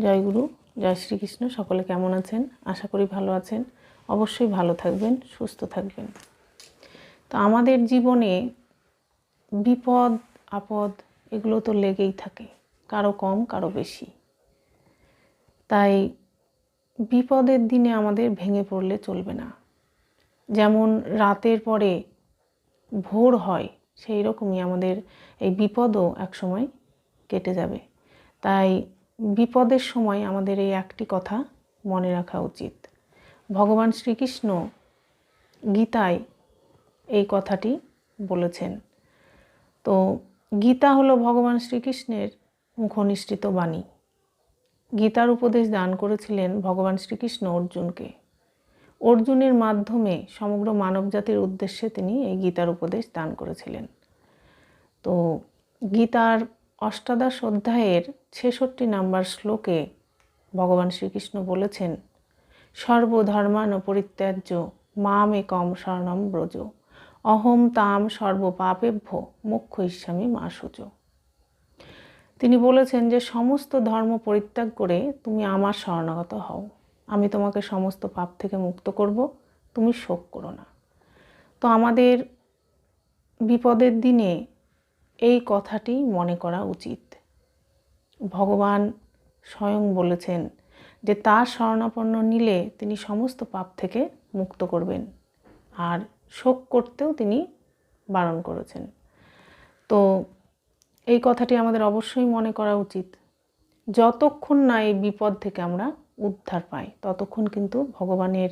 জয় গুরু, জয় শ্রীকৃষ্ণ, সকলে কেমন আছেন? আশা করি ভালো আছেন। অবশ্যই ভালো থাকবেন, সুস্থ থাকবেন। তো আমাদের জীবনে বিপদ, আপদ এগুলো তো লেগেই থাকে, কারও কম, কারও বেশি। তাই বিপদের দিনে আমাদের ভেঙে পড়লে চলবে না। যেমন রাতের পরে ভোর হয় সেই রকমই আমাদের এই বিপদও একসময় কেটে যাবে। তাই বিপদের সময় আমাদের এই একটি কথা মনে রাখা উচিত। ভগবান শ্রীকৃষ্ণ গীতায় এই কথাটি বলেছেন। তো গীতা হলো ভগবান শ্রীকৃষ্ণের মুখনিষ্ঠিত বাণী। গীতার উপদেশ দান করেছিলেন ভগবান শ্রীকৃষ্ণ অর্জুনকে। অর্জুনের মাধ্যমে সমগ্র মানবজাতির উদ্দেশ্যে তিনি এই গীতার উপদেশ দান করেছিলেন। তো গীতার অষ্টাদশ অধ্যায়ের ছেষট্টি নাম্বার শ্লোকে ভগবান শ্রীকৃষ্ণ বলেছেন, সর্বধর্মান পরিত্যাজ্য মাম একম শরণম ব্রজ, অহম তাম সর্বপাপেভ্য মুখ্য ইস্বামী মা সুচ তিনি বলেছেন যে, সমস্ত ধর্ম পরিত্যাগ করে তুমি আমার শরণাগত হও। আমি তোমাকে সমস্ত পাপ থেকে মুক্ত করব, তুমি শোক করো না। তো আমাদের বিপদের দিনে এই কথাটি মনে করা উচিত। ভগবান স্বয়ং বলেছেন যে, তার শরণাপন্ন নিলে তিনি সমস্ত পাপ থেকে মুক্ত করবেন আর শোক করতেও তিনি বারণ করেছেন। তো এই কথাটি আমাদের অবশ্যই মনে করা উচিত। যতক্ষণ না এই বিপদ থেকে আমরা উদ্ধার পাই, ততক্ষণ কিন্তু ভগবানের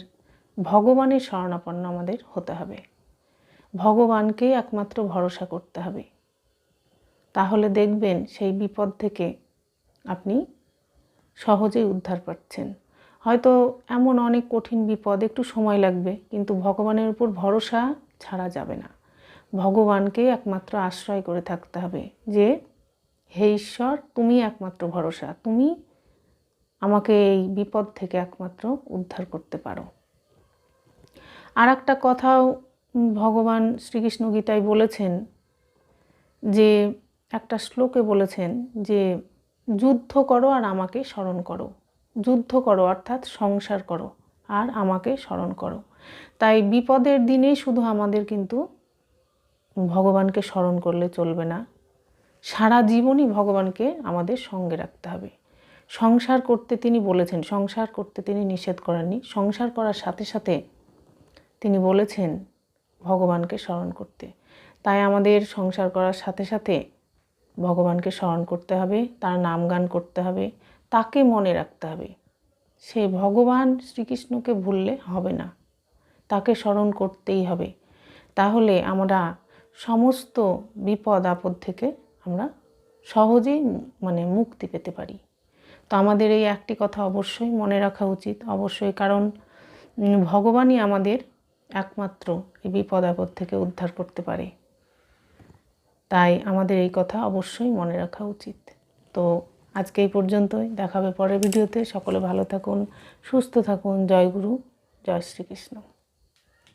ভগবানের শরণাপন্ন আমাদের হতে হবে। ভগবানকেই একমাত্র ভরসা করতে হবে। তাহলে দেখবেন সেই বিপদ থেকে আপনি সহজেই উদ্ধার পাচ্ছেন। হয়তো এমন অনেক কঠিন বিপদ, একটু সময় লাগবে, কিন্তু ভগবানের উপর ভরসা ছাড়া যাবে না। ভগবানকে একমাত্র আশ্রয় করে থাকতে হবে যে, হে ঈশ্বর, তুমি একমাত্র ভরসা, তুমি আমাকে এই বিপদ থেকে একমাত্র উদ্ধার করতে পারো। আর একটা কথাও ভগবান শ্রীকৃষ্ণ গীতায় বলেছেন যে একটা শ্লোকে বলেছেন যে, যুদ্ধ করো আর আমাকে স্মরণ করো। যুদ্ধ করো অর্থাৎ সংসার করো আর আমাকে স্মরণ করো। তাই বিপদের দিনে শুধু আমাদের কিন্তু ভগবানকে স্মরণ করলে চলবে না। সারা জীবনই ভগবানকে আমাদের সঙ্গে রাখতে হবে। সংসার করতে তিনি বলেছেন, সংসার করতে তিনি নিষেধ করেননি। সংসার করার সাথে সাথে তিনি বলেছেন ভগবানকে স্মরণ করতে। তাই আমাদের সংসার করার সাথে সাথে ভগবানকে স্মরণ করতে হবে, তার নাম গান করতে হবে, তাকে মনে রাখতে হবে। সে ভগবান শ্রীকৃষ্ণকে ভুললে হবে না, তাকে স্মরণ করতেই হবে। তাহলে আমরা সমস্ত বিপদ আপদ থেকে আমরা সহজেই মানে মুক্তি পেতে পারি। তো আমাদের এই একটি কথা অবশ্যই মনে রাখা উচিত, অবশ্যই কারণ ভগবানই আমাদের একমাত্র এই বিপদ আপদ থেকে উদ্ধার করতে পারে। তাই আমাদের এই কথা অবশ্যই মনে রাখা উচিত। তো আজকে এই পর্যন্তই। দেখাবে পরের ভিডিওতে। সকলে ভালো থাকুন, সুস্থ থাকুন। জয় গুরু, জয় শ্রীকৃষ্ণ।